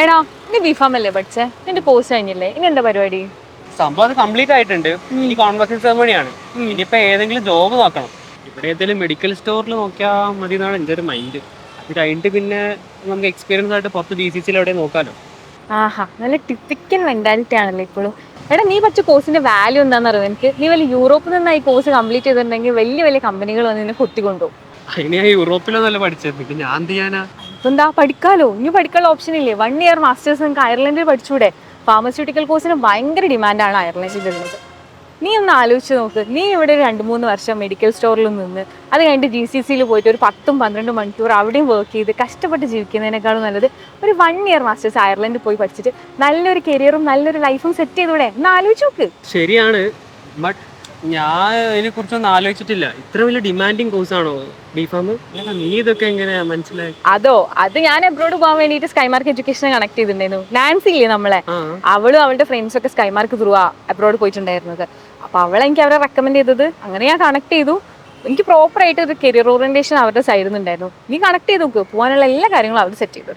എടാ നീ ബിഫാം അല്ലേ പഠിച്ചേ? നിന്റെ കോഴ്സ് കഴിഞ്ഞില്ലേ? ഇനി എന്താ പരിപാടി? സംഭവം അത് കംപ്ലീറ്റ് ആയിട്ടുണ്ട്. ഇനി കോൺവെർസേഷൻ സെറമണിയാണ് ഇനിയിപ്പോ ഏതെങ്കിലും ജോബ് നോക്കണം. ഇവിടെ ഏതെങ്കിലും മെഡിക്കൽ സ്റ്റോറിൽ നോക്കിയാൽ മതി എന്നാണ് എന്റെ ഒരു മൈൻഡ് അത് കഴിഞ്ഞിട്ട് പിന്നെ നമുക്ക് എക്സ്പീരിയൻസ് ആയിട്ട് പുറത്ത് ജി സി സിയിൽ എവിടെ നോക്കാലോ. ആഹാ നല്ല ടിപ്പിക്കൽ മെന്റാലിറ്റി ആണല്ലോ ഇപ്പോഴും. എടാ നീ പഠിച്ച കോഴ്സിന്റെ വാല്യൂ എന്താണെന്ന് അറിയാം എനിക്ക് നീ വലിയ യൂറോപ്പിൽ നിന്ന് ഈ കോഴ്സ് കംപ്ലീറ്റ് ചെയ്തിട്ടുണ്ടെങ്കിൽ വലിയ വലിയ കമ്പനികൾ വന്ന് നിന്നെ കൊത്തിക്കൊണ്ടുപോകും അതിന് ഞാൻ യൂറോപ്പിലൊന്നല്ല പഠിച്ചത് പിന്നെ ഞാൻ എന്ത് ചെയ്യാനാ? എന്താ പഠിക്കാലോ? ഇനി പഠിക്കാനുള്ള ഓപ്ഷൻ ഇല്ലേ? വൺ ഇയർ മാസ്റ്റേഴ്സ് നിങ്ങൾക്ക് അയർലൻഡിൽ പഠിച്ചൂടെ? ഫാർമസ്യൂട്ടിക്കൽ കോഴ്സിന് ഭയങ്കര ഡിമാൻഡാണ് അയർലൻഡിൽ ഉള്ളത് നീ ഒന്ന് ആലോചിച്ച് നോക്ക്. നീ ഇവിടെ രണ്ട് മൂന്ന് വർഷം മെഡിക്കൽ സ്റ്റോറിൽ നിന്ന് അത് കഴിഞ്ഞിട്ട് ജി സി സിയിൽ പോയിട്ട് ഒരു പത്തും പന്ത്രണ്ടും മണിക്കൂർ അവിടെയും വർക്ക് ചെയ്ത് കഷ്ടപ്പെട്ട് ജീവിക്കുന്നതിനേക്കാളും നല്ലത് ഒരു വൺ ഇയർ മാസ്റ്റേഴ്സ് അയർലൻഡിൽ പോയി പഠിച്ചിട്ട് നല്ലൊരു കരിയറും നല്ലൊരു ലൈഫും സെറ്റ് ചെയ്തൂടെ? ഒന്ന് ആലോചിച്ച് നോക്ക്. ശരിയാണ്. ബട്ട് ഞാൻ ഇതിനെ കുറിച്ചൊന്നും ആലോചിച്ചിട്ടില്ല. ഇത്ര വലിയ ഡിമാൻഡിങ് കോഴ്സ് ആണോ ബിഫാം നീ ഇതൊക്കെ എങ്ങനെയാ മനസ്സിലായി അതോ അത് ഞാൻ എബ്രോഡ് പോകാൻ വേണ്ടിയിട്ട് സ്കൈമാർക്ക് എഡ്യൂക്കേഷൻ കണക്ട് ചെയ്തിട്ടുണ്ടായിരുന്നു. നാൻസി ഇല്ലേ നമ്മളെ? അവളും അവളുടെ ഫ്രണ്ട്സ് ഒക്കെ സ്കൈമാർക്ക് ത്രൂ ആ അബ്രോഡ് പോയിട്ടുണ്ടായിരുന്നത്. അപ്പൊ അവളെ എനിക്ക് അവരെ റെക്കമെൻഡ് ചെയ്തത്. അങ്ങനെ ഞാൻ കണക്ട് ചെയ്തു. എനിക്ക് പ്രോപ്പർ ആയിട്ട് ഒരു കരിയർ ഓറിയന്റേഷൻ അവരുടെ സൈഡിൽ നിന്നുണ്ടായിരുന്നു നീ കണക്ട് ചെയ്ത് നോക്ക്. പോകാനുള്ള എല്ലാ കാര്യങ്ങളും അവർ സെറ്റ് ചെയ്തു.